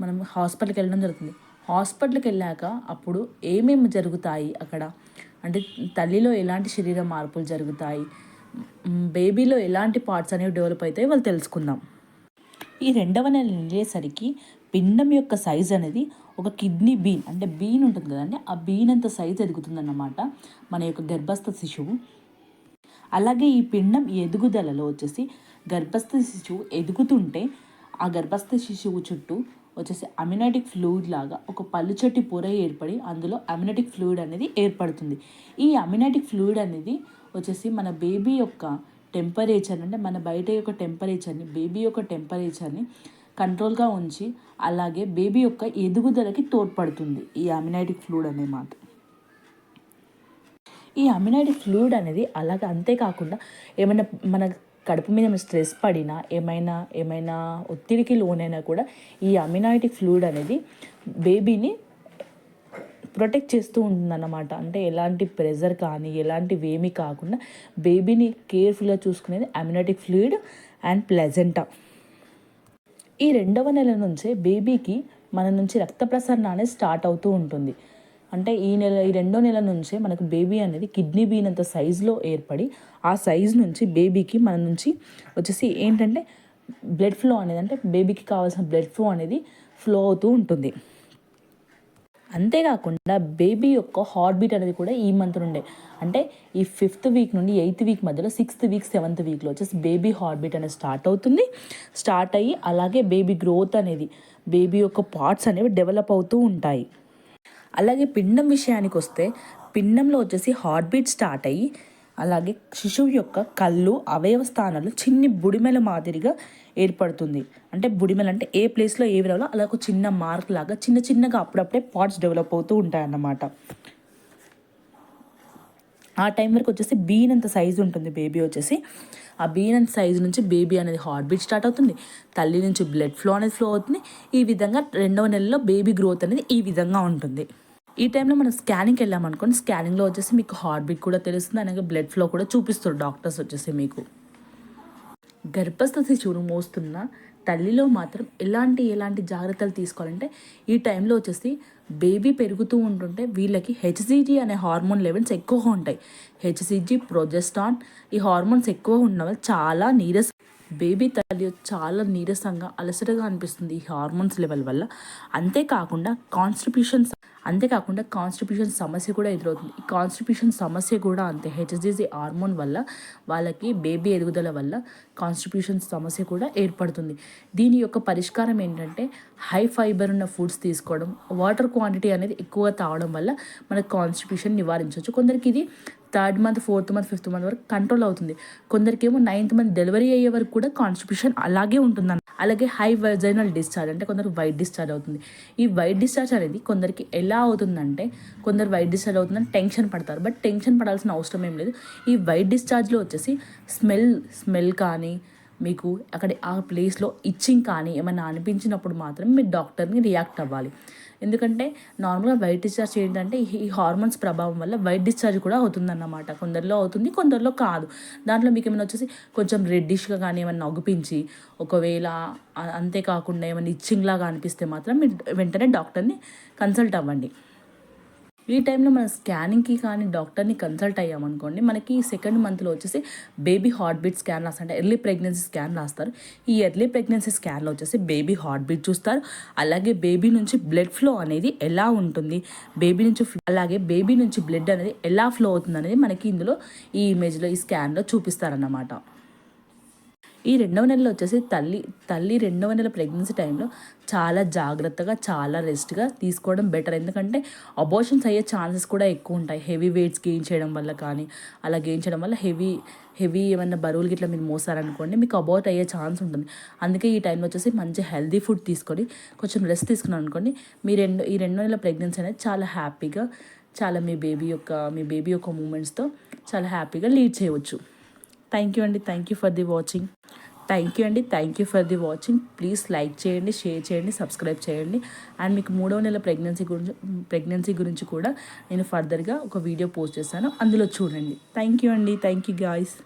మనం హాస్పిటల్కి వెళ్ళడం జరుగుతుంది. హాస్పిటల్కి వెళ్ళాక అప్పుడు ఏమేమి జరుగుతాయి అక్కడ? అంటే తల్లిలో ఎలాంటి శరీర మార్పులు జరుగుతాయి? బేబీలో ఎలాంటి పార్ట్స్ అనేవి డెవలప్ అవుతాయి వాళ్ళు తెలుసుకుందాం. ఈ రెండవ నెల నిండేసరికి పిండం యొక్క సైజ్ అనేది ఒక కిడ్నీ బీన్ అంటే బీన్ ఉంటుంది కదండి ఆ బీన్ అంత సైజ్ ఎదుగుతుందన్నమాట మన యొక్క గర్భస్థ శిశువు. అలాగే ఈ పిండం ఎదుగుదలలో వచ్చేసి గర్భస్థ శిశువు ఎదుగుతుంటే ఆ గర్భస్థ శిశువు చుట్టూ వచ్చేసి అమినాటిక్ ఫ్లూయిడ్ లాగా ఒక పల్లుచట్టి పొర ఏర్పడి అందులో అమినాటిక్ ఫ్లూయిడ్ అనేది ఏర్పడుతుంది. ఈ అమినాటిక్ ఫ్లూయిడ్ అనేది వచ్చేసి మన బేబీ యొక్క టెంపరేచర్ అంటే మన బయట యొక్క టెంపరేచర్ని బేబీ యొక్క టెంపరేచర్ని కంట్రోల్గా ఉంచి అలాగే బేబీ యొక్క ఎదుగుదలకి తోడ్పడుతుంది ఈ అమినైటిక్ ఫ్లూయిడ్ అనే మాట. ఈ అమినైటిక్ ఫ్లూయిడ్ అనేది అలాగే అంతేకాకుండా ఏమైనా మన కడుపు మీద స్ట్రెస్ పడినా ఏమైనా ఏమైనా ఒత్తిడికి లోనైనా కూడా ఈ అమినాయిటిక్ ఫ్లూయిడ్ అనేది బేబీని ప్రొటెక్ట్ చేస్తూ ఉంటుందన్నమాట. అంటే ఎలాంటి ప్రెజర్ కానీ ఎలాంటివి ఏమీ కాకుండా బేబీని కేర్ఫుల్గా చూసుకునేది అమినాటిక్ ఫ్లూయిడ్ అండ్ ప్లెజెంటా ఈ రెండవ నెల నుంచే బేబీకి మన నుంచి రక్త ప్రసరణ అనేది స్టార్ట్ అవుతూ ఉంటుంది. అంటే ఈ నెల ఈ రెండో నెల నుంచే మనకు బేబీ అనేది కిడ్నీ బీన్ అంత సైజులో ఏర్పడి ఆ సైజ్ నుంచి బేబీకి మన నుంచి వచ్చేసి ఏంటంటే బ్లడ్ ఫ్లో అనేది అంటే బేబీకి కావాల్సిన బ్లడ్ ఫ్లో అనేది ఫ్లో అవుతూ ఉంటుంది. అంతేకాకుండా బేబీ యొక్క హార్ట్ బీట్ అనేది కూడా ఈ మంత్ నుండే అంటే ఈ ఫిఫ్త్ వీక్ నుండి ఎయిత్ వీక్ మధ్యలో సిక్స్త్ వీక్ సెవెంత్ వీక్లో వచ్చేసి బేబీ హార్ట్ బీట్ అనేది స్టార్ట్ అవుతుంది. స్టార్ట్ అయ్యి అలాగే బేబీ గ్రోత్ అనేది బేబీ యొక్క పార్ట్స్ అనేవి డెవలప్ అవుతూ ఉంటాయి. అలాగే పిండం విషయానికి వస్తే పిండంలో వచ్చేసి హార్ట్ బీట్ స్టార్ట్ అయ్యి అలాగే శిశువు యొక్క కళ్ళు అవయవ స్థానాలు చిన్ని బుడిమెల మాదిరిగా ఏర్పడుతుంది. అంటే బుడిమెల అంటే ఏ ప్లేస్లో ఏ విధంలో అలా ఒక చిన్న మార్క్ లాగా చిన్న చిన్నగా అప్పుడప్పుడే పార్ట్స్ డెవలప్ అవుతూ ఉంటాయన్నమాట. ఆ టైం వరకు వచ్చేసి బీన్ అంత సైజు ఉంటుంది బేబీ వచ్చేసి. ఆ బీన్ అంత సైజు నుంచి బేబీ అనేది హార్ట్ బీట్ స్టార్ట్ అవుతుంది. తల్లి నుంచి బ్లడ్ ఫ్లో అనేది ఫ్లో అవుతుంది. ఈ విధంగా రెండవ నెలలో బేబీ గ్రోత్ అనేది ఈ విధంగా ఉంటుంది. ఈ టైంలో మనం స్కానింగ్కి వెళ్ళామనుకోండి స్కానింగ్లో వచ్చేసి మీకు హార్ట్ బీట్ కూడా తెలుస్తుంది అలాగే బ్లడ్ ఫ్లో కూడా చూపిస్తారు డాక్టర్స్ వచ్చేసి మీకు. గర్భస్థ శిశువును మోస్తున్న తల్లిలో మాత్రం ఎలాంటి ఎలాంటి జాగ్రత్తలు తీసుకోవాలంటే ఈ టైంలో వచ్చేసి బేబీ పెరుగుతూ ఉంటుంటే వీళ్ళకి హెచ్సిజీ అనే హార్మోన్ లెవెల్స్ ఎక్కువగా ఉంటాయి. హెచ్సిజీ ప్రొజెస్టాన్ ఈ హార్మోన్స్ ఎక్కువ ఉన్న వల్ల చాలా నీరస బేబీ తల్లి చాలా నీరసంగా అలసటగా అనిపిస్తుంది ఈ హార్మోన్స్ లెవెల్ వల్ల. అంతేకాకుండా కాన్స్టిట్యూషన్స్ అంతేకాకుండా కాన్స్టిట్యూషన్ సమస్య కూడా ఎదురవుతుంది. ఈ కాన్స్టిట్యూషన్ సమస్య కూడా అంతే. హెచ్జిజి హార్మోన్ వల్ల వాళ్ళకి బేబీ ఎదుగుదల వల్ల కాన్స్టిట్యూషన్ సమస్య కూడా ఏర్పడుతుంది. దీని యొక్క పరిష్కారం ఏంటంటే హై ఫైబర్ ఉన్న ఫుడ్స్ తీసుకోవడం వాటర్ క్వాంటిటీ అనేది ఎక్కువ తాగడం వల్ల మన కాన్స్టిట్యూషన్ నివారించవచ్చు. కొందరికి ఇది third month fourth month fifth month వరకు కంట్రోల్ అవుతుంది. కొందరికేమో నైన్త్ మంత్ డెలివరీ అయ్యే వరకు కూడా కాన్స్టిట్యూషన్ అలాగే ఉంటుందన్న అలాగే హై వైజైనల్ డిశ్చార్జ్ అంటే కొందరు వైట్ డిశ్చార్జ్ అవుతుంది. ఈ వైట్ డిశ్చార్జ్ అనేది కొందరికి ఎలా అవుతుందంటే కొందరు వైట్ డిశ్చార్జ్ అవుతుందని టెన్షన్ పడతారు. బట్ టెన్షన్ పడాల్సిన అవసరం ఏం లేదు. ఈ వైట్ డిశ్చార్జ్లో వచ్చేసి స్మెల్ స్మెల్ కానీ మీకు అక్కడ ఆ ప్లేస్లో ఇచ్చింగ్ కానీ ఏమైనా అనిపించినప్పుడు మాత్రం మీరు డాక్టర్ని రియాక్ట్ అవ్వాలి. ఎందుకంటే నార్మల్గా వైట్ డిశ్చార్జ్ ఏంటంటే ఈ హార్మోన్స్ ప్రభావం వల్ల వైట్ డిశ్చార్జ్ కూడా అవుతుందన్నమాట. కొందరిలో అవుతుంది కొందరిలో కాదు. దాంట్లో మీకు ఏమైనా వచ్చేసి కొంచెం రెడ్డిష్గా కానీ ఏమైనా నొగిపించి ఒకవేళ అంతేకాకుండా ఏమైనా ఇచ్చింగ్లాగా అనిపిస్తే మాత్రం మీరు వెంటనే డాక్టర్ని కన్సల్ట్ అవ్వండి. ఈ టైంలో మనం స్కానింగ్కి కానీ డాక్టర్ని కన్సల్ట్ అయ్యామనుకోండి మనకి సెకండ్ మంత్లో వచ్చేసి బేబీ హార్ట్ బీట్ స్కాన్ రాస్తారు అంటే ఎర్లీ ప్రెగ్నెన్సీ స్కాన్ రాస్తారు. ఈ ఎర్లీ ప్రెగ్నెన్సీ స్కాన్లో వచ్చేసి బేబీ హార్ట్ బీట్ చూస్తారు. అలాగే బేబీ నుంచి బ్లడ్ ఫ్లో అనేది ఎలా ఉంటుంది? బేబీ నుంచి అలాగే బేబీ నుంచి బ్లడ్ అనేది ఎలా ఫ్లో అవుతుంది అనేది మనకి ఇందులో ఈ ఇమేజ్లో ఈ స్కాన్లో చూపిస్తారన్నమాట. ఈ రెండవ నెలలో వచ్చేసి తల్లి తల్లి రెండవ నెల ప్రెగ్నెన్సీ టైంలో చాలా జాగ్రత్తగా చాలా రెస్ట్గా తీసుకోవడం బెటర్ ఎందుకంటే అబోషన్స్ అయ్యే ఛాన్సెస్ కూడా ఎక్కువ ఉంటాయి. హెవీ వెయిట్స్ గెయిన్ చేయడం వల్ల కానీ అలా గెయిన్ చేయడం వల్ల హెవీ హెవీ ఏమైనా బరువులు గిట్లా మీరు మోసారనుకోండి మీకు అబౌట్ అయ్యే ఛాన్స్ ఉంటుంది. అందుకే ఈ టైంలో వచ్చేసి మంచి హెల్దీ ఫుడ్ తీసుకొని కొంచెం రెస్ట్ తీసుకున్నాను అనుకోండి మీ రెండు ఈ రెండు నెలల ప్రెగ్నెన్సీ అనేది చాలా హ్యాపీగా చాలా మీ బేబీ యొక్క మీ బేబీ యొక్క మూమెంట్స్తో చాలా హ్యాపీగా లీడ్ చేయవచ్చు. థ్యాంక్ యూ అండి. Thank you for the watching thank you అండి. Thank you for the watching please like చేయండి షేర్ చేయండి సబ్స్క్రైబ్ చేయండి. అండ్ మీకు మూడవ నెల ప్రెగ్నెన్సీ గురించి ప్రెగ్నెన్సీ గురించి కూడా నేను ఫర్దర్గా ఒక వీడియో పోస్ట్ చేశాను అందులో చూడండి. థ్యాంక్ యూ అండి. Thank you guys